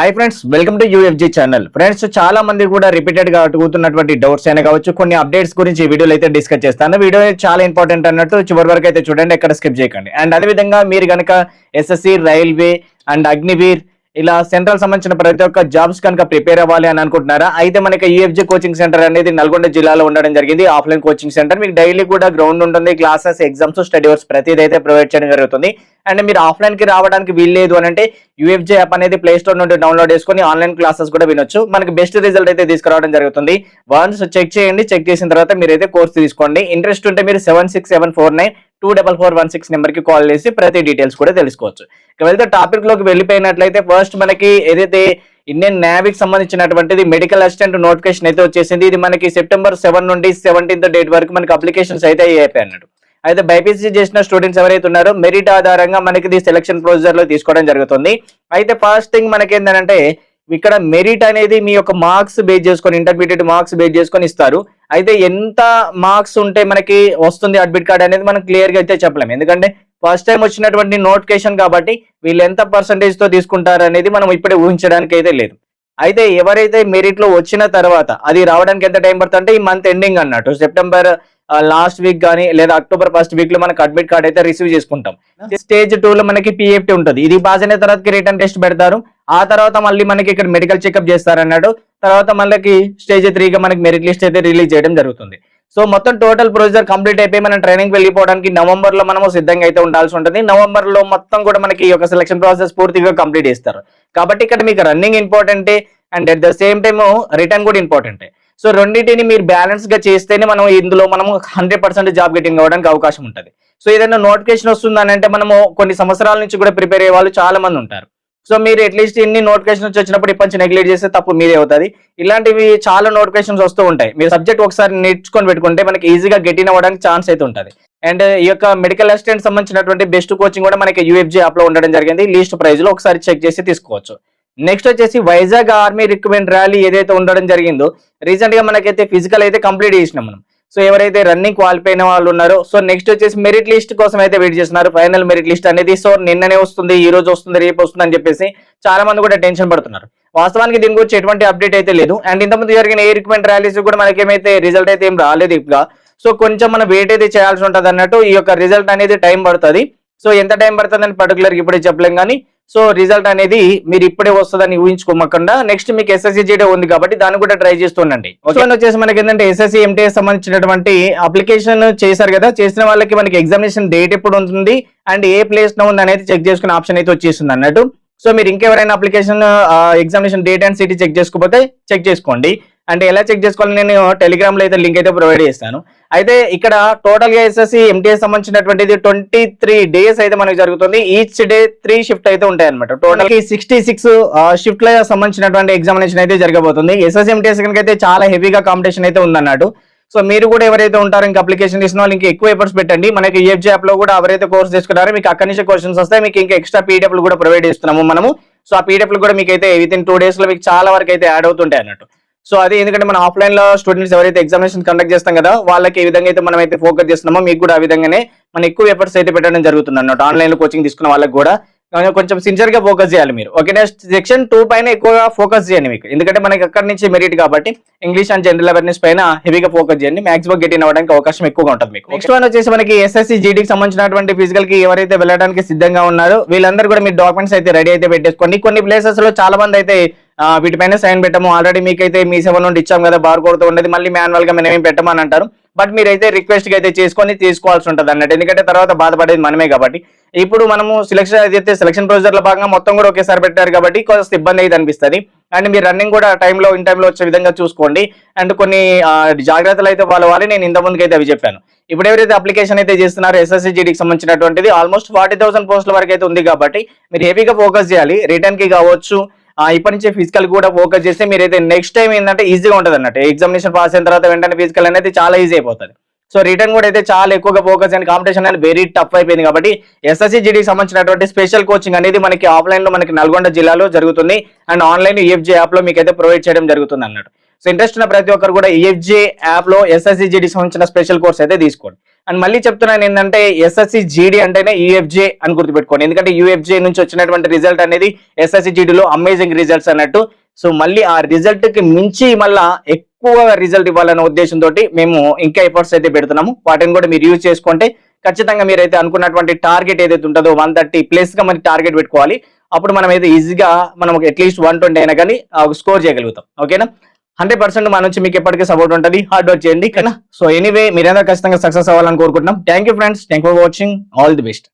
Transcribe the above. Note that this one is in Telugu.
Hi friends welcome to UFG channel friends చాలా మంది కూడా రిపీటెడ్గా అడుగుతున్నటువంటి డౌట్స్ అయినా కావచ్చు కొన్ని అప్డేట్స్ గురించి వీడియోలు వీడియోలో అయితే డిస్కస్ చేస్తాను. వీడియో చాలా ఇంపార్టెంట్ అన్నట్టు చివరి వరకు అయితే చూడండి ఎక్కడ స్కిప్ చేయకండి. అండ్ అదే విధంగా మీరు కనుక ఎస్ఎస్సి రైల్వే అండ్ అగ్నివీర్ ఇలా సెంట్రల్ సంబంధించిన ప్రతి ఒక్క జాబ్స్ కనుక ప్రిపేర్ అవ్వాలి అని అనుకుంటున్నారా? అయితే మనకి యూఎఫ్జీ కోచింగ్ సెంటర్ అనేది నల్గొండ జిల్లాలో ఉండడం జరిగింది. ఆఫ్లైన్ కోచింగ్ సెంటర్ మీకు డైలీ కూడా గ్రౌండ్ ఉంటుంది. క్లాసెస్ ఎగ్జామ్స్ స్టడీ అవర్స్ ప్రతిదీ అయితే ప్రొవైడ్ చేయడం జరుగుతుంది. అండ్ మీరు ఆఫ్లైన్కి రావడానికి వీల్లేదు అని అంటే యూఎఫ్జే యాప్ అనేది ప్లే స్టోర్ నుండి డౌన్లోడ్ చేసుకొని ఆన్లైన్ క్లాసెస్ కూడా వినొచ్చు. మనకి బెస్ట్ రిజల్ట్ అయితే తీసుకురావడం జరుగుతుంది. వన్స్ చెక్ చేయండి. చెక్ చేసిన తర్వాత మీరు అయితే కోర్స్ తీసుకోండి. ఇంట్రెస్ట్ ఉంటే మీరు seven six seven four nine two double four one six నెంబర్కి కాల్ చేసి ప్రతి డీటెయిల్స్ కూడా తెలుసుకోవచ్చు. ఇక వెళ్తే టాపిక్లోకి వెళ్ళిపోయినట్లయితే ఫస్ట్ మనకి ఏదైతే ఇండియన్ నేవీకి సంబంధించినటువంటిది మెడికల్ అసిస్టెంట్ నోటిఫికేషన్ అయితే వచ్చేసింది. ఇది మనకి సెప్టెంబర్ సెవెన్ నుండి సెవెంటీన్త్ డేట్ వరకు మనకి అప్లికేషన్స్ అయితే అయిపోయి అన్నట్టు. అయితే బైపీసీ చేసిన స్టూడెంట్స్ ఎవరైతే ఉన్నారో మెరిట్ ఆధారంగా మనకి ఇది సెలక్షన్ ప్రొసీజర్లో తీసుకోవడం జరుగుతుంది. అయితే ఫస్ట్ థింగ్ మనకి ఏంటంటే ఇక్కడ మెరిట్ అనేది మీ యొక్క మార్క్స్ బేస్ చేసుకొని ఇంటర్మీడియట్ మార్క్స్ బేస్ చేసుకొని ఇస్తారు. అయితే ఎంత మార్క్స్ ఉంటే మనకి వస్తుంది అడ్మిట్ కార్డ్ అనేది మనం క్లియర్గా అయితే చెప్పలేము ఎందుకంటే ఫస్ట్ టైం వచ్చినటువంటి నోటిఫికేషన్ కాబట్టి వీళ్ళు ఎంత పర్సంటేజ్తో తీసుకుంటారు అనేది మనం ఇప్పుడే ఊహించడానికి అయితే లేదు. అయితే ఎవరైతే మెరిట్లో వచ్చిన తర్వాత అది రావడానికి ఎంత టైం పడుతుంది అంటే ఈ మంత్ ఎండింగ్ అన్నట్టు. సెప్టెంబర్ లాస్ట్ వీక్ కానీ లేదా అక్టోబర్ ఫస్ట్ వీక్లో మనకి అడ్మిట్ కార్డ్ అయితే రిసీవ్ చేసుకుంటాం. స్టేజ్ టూ లో మనకి పిఎఫ్టీ ఉంటుంది. ఇది పాస్ అయిన తర్వాత రిటర్న్ టెస్ట్ పెడతారు. ఆ తర్వాత మళ్ళీ మనకి ఇక్కడ మెడికల్ చెకప్ చేస్తారన్నాడు. తర్వాత మళ్ళీ స్టేజ్ త్రీగా మనకి మెరిట్ లిస్ట్ అయితే రిలీజ్ చేయడం జరుగుతుంది. సో మొత్తం టోటల్ ప్రొసీజర్ కంప్లీట్ అయిపోయి మనం ట్రైనింగ్ వెళ్ళిపోవడానికి నవంబర్లో మనము సిద్ధంగా అయితే ఉండాల్సి ఉంటుంది. నవంబర్లో మొత్తం కూడా మనకి ఈ యొక్క సెలక్షన్ ప్రాసెస్ పూర్తిగా కంప్లీట్ చేస్తారు. కాబట్టి ఇక్కడ మీకు రన్నింగ్ ఇంపార్టెంటే and at the same time return కూడా ఇంపార్టెంటే సో రెండింటిని మీరు బ్యాలెన్స్గా చేస్తేనే మనం ఇందులో మనం హండ్రెడ్ పర్సెంట్ జాబ్ గెటింగ్ అవ్వడానికి అవకాశం ఉంటుంది. సో ఏదైనా నోటిఫికేషన్ వస్తుందని అంటే మనము కొన్ని సంవత్సరాల నుంచి కూడా ప్రిపేర్ అయ్యే వాళ్ళు చాలా మంది ఉంటారు. సో మీరు అట్లీస్ట్ ఇన్ని నోటిఫికేషన్స్ వచ్చినప్పుడు ఇప్పటి నెగ్లెక్ట్ చేస్తే తప్పు మీదే అవుతుంది. ఇలాంటివి చాలా నోటిఫికేషన్స్ వస్తూ ఉంటాయి. మీరు సబ్జెక్ట్ ఒకసారి నేర్చుకొని పెట్టుకుంటే మనకి ఈజీగా గెటిన్ అవ్వడానికి ఛాన్స్ అయితే ఉంటుంది. అండ్ ఈ యొక్క మెడికల్ అసిస్టెంట్ సంబంధించినటువంటి బెస్ట్ కోచింగ్ కూడా మనకి యూఎఫ్జీ యాప్లో ఉండడం జరిగింది. లీస్ట్ ప్రైజ్లో ఒకసారి చెక్ చేసి తీసుకోవచ్చు. నెక్స్ట్ వచ్చేసి వైజాగ్ ఆర్మీ రిక్రూట్మెంట్ ర్యాలీ ఏదైతే ఉండడం జరిగిందో రీసెంట్గా మనకైతే ఫిజికల్ అయితే కంప్లీట్ చేసినాం మనం. సో ఎవరైతే రన్నింగ్ క్వాలిఫై అయిన వాళ్ళు ఉన్నారో సో నెక్స్ట్ వచ్చేసి మెరిట్ లిస్ట్ కోసం అయితే వెయిట్ చేస్తున్నారు. ఫైనల్ మెరిట్ లిస్ట్ అనేది సో నిన్ననే వస్తుంది ఈ రోజు వస్తుంది రేపు వస్తుంది అని చెప్పేసి చాలా మంది కూడా టెన్షన్ పడుతున్నారు. వాస్తవానికి దీని గురించి ఎటువంటి అప్డేట్ అయితే లేదు. అండ్ ఇంతకుముందు జరిగిన ఏ రిక్రూట్మెంట్ ర్యాలీస్ కూడా మనకేమైతే రిజల్ట్ అయితే ఏం రాలేదు ఇప్పుడు. సో కొంచెం మనం వెయిట్ అయితే చేయాల్సి ఉంటుంది అన్నట్టు ఈ యొక్క రిజల్ట్ అనేది టైం పడుతుంది. సో ఎంత టైం పడుతుంది అని పర్టికులర్ ఇప్పుడే చెప్పలేం కానీ సో రిజల్ట్ అనేది మీరు ఇప్పుడే వస్తుందని ఊహించుకోమకుండా నెక్స్ట్ మీకు ఎస్ఎస్సీ జీడే ఉంది కాబట్టి దాన్ని కూడా ట్రై చేస్తుండండి వచ్చేసి మనకి ఏంటంటే ఎస్ఎస్సీ ఎంటీఎస్ సంబంధించినటువంటి అప్లికేషన్ చేశారు కదా చేసిన వాళ్ళకి మనకి ఎగ్జామినేషన్ డేట్ ఎప్పుడు ఉంటుంది అండ్ ఏ ప్లేస్లో ఉంది అనేది చెక్ చేసుకునే ఆప్షన్ అయితే వచ్చేస్తుంది అన్నట్టు. సో మీరు ఇంకెవరైనా application examination date and city check చేసుకోకపోతే చెక్ చేసుకోండి. అంటే ఎలా చెక్ చేసుకోవాలి నేను టెలిగ్రామ్లో అయితే లింక్ అయితే ప్రొవైడ్ చేస్తాను. అయితే ఇక్కడ టోటల్గా ఎస్ఎస్సి ఎంటీఎస్ సంబంధించినటువంటిది ట్వంటీ త్రీ డేస్ అయితే మనకి జరుగుతుంది. ఈచ్ డే త్రీ షిఫ్ట్ అయితే ఉంటాయి అనమాట టోటల్కి సిక్స్టీ సిక్స్ షిఫ్ట్లో సంబంధించినటువంటి ఎగ్జామినేషన్ అయితే జరగబోతుంది. ఎస్ఎస్సి ఎంటీఎస్ అయితే చాలా హెవీగా కాంపిటీషన్ అయితే ఉందన్నట్టు సో మీరు కూడా ఎవరైతే ఉంటారో ఇంకా అప్లికేషన్ తీసిన వాళ్ళు ఇంకా ఎక్కువ ఎఫర్ట్స్ పెట్టండి. మనకి ఈఎఫ్జీ యాప్లో కూడా ఎవరైతే కోర్స్ తీసుకున్నారో మీకు అక్కడి నుంచి క్వశ్చన్స్ వస్తాయి. మీకు ఇంకా ఎక్స్ట్రా పీడిఎఫ్ కూడా ప్రొవైడ్ చేస్తున్నాము మనము. సో ఆ పీడిఎఫ్ కూడా మీకు అయితే విత్ ఇన్ టూ డేస్లో మీకు చాలా వరకు అయితే యాడ్ అవుతుంటాయి అన్నట్టు. సో అది ఎందుకంటే మనం ఆఫ్లైన్లో స్టూడెంట్స్ ఎవరైతే ఎగ్జామినేషన్ కండక్ట్ చేస్తాం కదా వాళ్ళకి ఏ విధంగా అయితే మనం అయితే ఫోకస్ చేస్తున్నామో మీకు కూడా ఆ విధంగానే మనం ఎక్కువ ఎఫర్ట్స్ అయితే పెట్టడం జరుగుతుంది అన్నట్టు ఆన్లైన్లో కోచింగ్ తీసుకున్న వాళ్ళకి కూడా. కొంచెం సిన్సియర్గా ఫోకస్ చేయాలి మీరు. ఓకే నెక్స్ట్ సెక్షన్ టూ పైన ఎక్కువగా ఫోకస్ చేయండి మీకు. ఎందుకంటే మనకి అక్కడి నుంచి మెరిట్ కాబట్టి ఇంగ్లీష్ అండ్ జనరల్ అవేర్నెస్ పైన హెవీగా ఫోకస్ చేయండి. మాక్సిమం గెట్ ఇన్ అవ్వడానికి అవకాశం ఎక్కువగా ఉంటుంది మీకు. నెక్స్ట్ వన్ వచ్చేసి మనకి ఎస్ఎస్సి జీడీకి సంబంధించినటువంటి ఫిజికల్కి ఎవరైతే వెళ్ళడానికి సిద్ధంగా ఉన్నారో వీళ్ళందరూ కూడా మీ డాక్యుమెంట్స్ అయితే రెడీ అయితే పెట్టేసుకోండి. కొన్ని ప్లేసెస్లో చాలా మంది అయితే వీటిపైన సైన్ పెట్టము. ఆల్రెడీ మీకైతే మీ సేవ నుండి ఇచ్చాం కదా బార్ కోడ్తో ఉండేది. మళ్ళీ మాన్యువల్గా మనం ఏం పెట్టమని అంటారు. బట్ మీరైతే రిక్వెస్ట్ అయితే చేసుకొని తీసుకోవాల్సి ఉంటుంది అన్నట్టు. ఎందుకంటే తర్వాత బాధపడేది మనమే కాబట్టి. ఇప్పుడు మనము సెలక్షన్ అయితే సెలక్షన్ ప్రొసీజర్ భాగంగా మొత్తం కూడా ఒకేసారి పెట్టారు కాబట్టి కొంత ఇబ్బంది అయితే అనిపిస్తుంది. అండ్ మీరు రన్నింగ్ కూడా టైంలో ఇన్ టైంలో వచ్చే విధంగా చూసుకోండి. అండ్ కొన్ని జాగ్రత్తలు అయితే వాళ్ళ వాళ్ళు నేను ఇంత ముందుకు అయితే అవి చెప్పాను. ఇప్పుడు ఎవరైతే అప్లికేషన్ అయితే చేస్తున్నారో ఎస్ఎస్సిజీడికి సంబంధించినటువంటిది ఆల్మోస్ట్ ఫార్టీ థౌసండ్ పోస్టుల వరకు అయితే ఉంది కాబట్టి మీరు హెవీగా ఫోకస్ చేయాలి. రిటర్న్కి కావచ్చు ఇప్పటి నుంచి ఫిజికల్ కూడా ఫోకస్ చేస్తే మీరైతే నెక్స్ట్ టైం ఏంటంటే ఈజీగా ఉంటుంది అన్నట్టు. ఎగ్జామినేషన్ పాస్ అయిన తర్వాత వెంటనే ఫిజికల్ అనేది చాలా ఈజీ అయిపోతుంది. సో రిటర్న్ కూడా అయితే చాలా ఎక్కువగా ఫోకస్ అండ్ కాంపిటీషన్ అనేది వెరీ టఫ్ అయిపోయింది కాబట్టి ఎస్ఎస్సి జీడీకి సంబంధించినటువంటి స్పెషల్ కోచింగ్ అనేది మనకి ఆఫ్లైన్లో మనకి నల్గొండ జిల్లాలో జరుగుతుంది. అండ్ ఆన్లైన్ ఈఎఫ్జే యాప్లో మీకైతే ప్రొవైడ్ చేయడం జరుగుతుంది అన్నట్టు. సో ఇంట్రెస్ట్ ఉన్న ప్రతి ఒక్కరు కూడా ఈఎఫ్జే యాప్లో ఎస్ఎస్సి జీడీకి సంబంధించిన స్పెషల్ కోర్స్ అయితే తీసుకోండి. అండ్ మళ్ళీ చెప్తున్నాను ఏంటంటే ఎస్ఎస్సి జీడీ అంటేనే యూఎఫ్జే అని గుర్తుపెట్టుకోండి. ఎందుకంటే యూఎఫ్జే నుంచి వచ్చినటువంటి రిజల్ట్ అనేది ఎస్ఎస్సి జీడీలో అమేజింగ్ రిజల్ట్స్ అన్నట్టు. సో మళ్ళీ ఆ రిజల్ట్కి మించి మళ్ళా ఎక్కువ రిజల్ట్ ఇవ్వాలనే ఉద్దేశంతో మేము ఇంకా ఎఫర్ట్స్ అయితే పెడుతున్నాము. వాటిని కూడా మీరు యూజ్ చేసుకుంటే ఖచ్చితంగా మీరైతే అనుకున్నటువంటి టార్గెట్ ఏదైతే ఉంటుందో వన్ థర్టీ ప్లస్గా మనకి టార్గెట్ పెట్టుకోవాలి. అప్పుడు మనం అయితే ఈజీగా మనం అట్లీస్ట్ వన్ ట్వంటీ అయినా కానీ స్కోర్ చేయగలుగుతాం. ఓకేనా హండ్రెడ్ పర్సెంట్ మన నుంచి మీకు ఎప్పటికీ సపోర్ట్ ఉంటుంది. హార్డ్ వర్క్ చేయండి. సో ఎనీవే మీరందరూ ఖచ్చితంగా సక్సెస్ అవ్వాలని కోరుకుంటున్నాం. Thank you friends thank for watching all the best